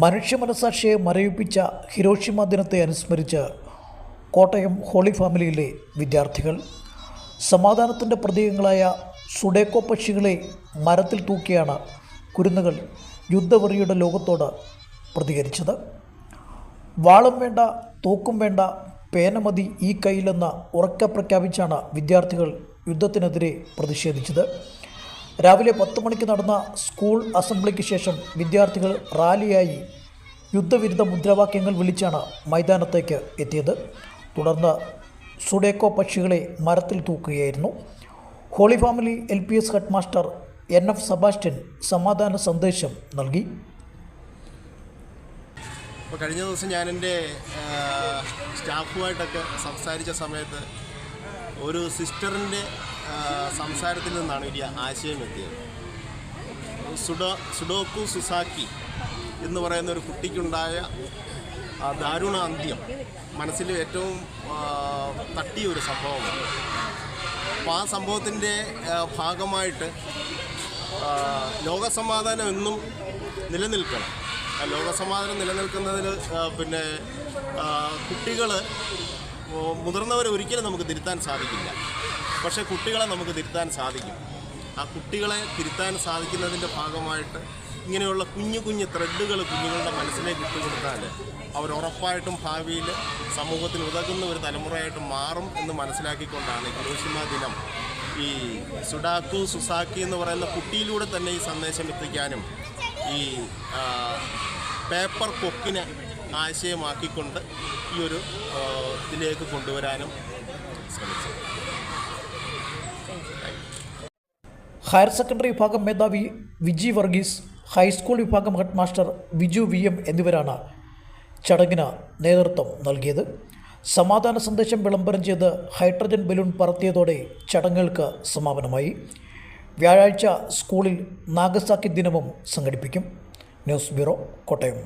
മനുഷ്യ മനസാക്ഷിയെ മരവിപ്പിച്ച ഹിരോഷിമ ദിനത്തെ അനുസ്മരിച്ച് കോട്ടയം ഹോളി ഫാമിലിയിലെ വിദ്യാർത്ഥികൾ സമാധാനത്തിന്റെ പ്രതീകങ്ങളായ സുഡേക്കോ പക്ഷികളെ മരത്തിൽ തൂക്കിയാണ് കുരുന്നുകൾ യുദ്ധവെറിയുടെ ലോകത്തോട് പ്രതികരിച്ചത്. വാളും വേണ്ട തോക്കും വേണ്ട പേനമതി ഈ കയ്യിലെന്ന് ഉറക്കെ പ്രഖ്യാപിച്ചാണ് വിദ്യാർത്ഥികൾ യുദ്ധത്തിനെതിരെ പ്രതിഷേധിച്ചത്. രാവിലെ പത്ത് മണിക്ക് നടന്ന സ്കൂൾ അസംബ്ലിക്ക് ശേഷം വിദ്യാർത്ഥികൾ റാലിയായി യുദ്ധവിരുദ്ധ മുദ്രാവാക്യങ്ങൾ വിളിച്ചാണ് മൈതാനത്തേക്ക് എത്തിയത്. തുടർന്ന് സുഡേക്കോ പക്ഷികളെ മരത്തിൽ തൂക്കുകയായിരുന്നു. Holy Family L P S head master N F Sebastian സമാധാന സന്ദേശം നൽകി. കഴിഞ്ഞ ദിവസം ഞാൻ എന്റെ സ്റ്റാഫുമായിട്ടൊക്കെ സംസാരിച്ച സമയത്ത് ഒരു സിസ്റ്ററിന്റെ സംസാരത്തിൽ നിന്നാണ് ഇനി ആശയം എത്തിയത് സുഡോ സുഡോക്കു സുസാക്കി എന്ന് പറയുന്ന ഒരു കുട്ടിക്കുണ്ടായ ദാരുണ അന്ത്യം. മനസ്സിൽ ഏറ്റവും തട്ടിയ ഒരു സംഭവമാണ്. അപ്പോൾ ആ സംഭവത്തിന്റെ ഭാഗമായിട്ട് ലോകസമാധാനം എന്നും നിലനിൽക്കണം. ലോകസമാധാനം നിലനിൽക്കുന്നതിൽ പിന്നെ കുട്ടികൾ മുതിർന്നവരെ ഒരിക്കലും നമുക്ക് തിരുത്താൻ സാധിക്കില്ല. പക്ഷേ കുട്ടികളെ നമുക്ക് തിരുത്താൻ സാധിക്കും. ആ കുട്ടികളെ തിരുത്താൻ സാധിക്കുന്നതിന്റെ ഭാഗമായിട്ട് ഇങ്ങനെയുള്ള കുഞ്ഞു കുഞ്ഞു ത്രെഡുകൾ കുഞ്ഞുങ്ങളുടെ മനസ്സിലേക്ക് ഇട്ടുകൊടുത്താൽ അവർ ഉറപ്പായിട്ടും ഭാവിയിൽ സമൂഹത്തിൽ ഉതകുന്ന ഒരു തലമുറയായിട്ട് മാറും എന്ന് മനസ്സിലാക്കിക്കൊണ്ടാണ് ഹിരോഷിമ ദിനം ഈ സുഡാക്കു സുസാക്കി എന്ന് പറയുന്ന കുട്ടിയിലൂടെ തന്നെ ഈ സന്ദേശം എത്തിക്കാനും ഈ പേപ്പർ കൊക്കിനെ ആശയമാക്കിക്കൊണ്ട് ഈ ഒരു ഇതിലേക്ക് കൊണ്ടുവരാനും ശ്രമിച്ചു. ഹയർ സെക്കൻഡറി വിഭാഗം മേധാവി വിജി വർഗീസ് ഹൈസ്കൂൾ വിഭാഗം head master Viju V M എന്നിവരാണ് ചടങ്ങിന് നേതൃത്വം നൽകിയത്. സമാധാന സന്ദേശം വിളംബരം ചെയ്ത് ഹൈഡ്രജൻ ബലൂൺ പറത്തിയതോടെ ചടങ്ങുകൾക്ക് സമാപനമായി. വ്യാഴാഴ്ച സ്കൂളിൽ നാഗസാക്കി ദിനവും സംഘടിപ്പിക്കും. News bureau Kottayam.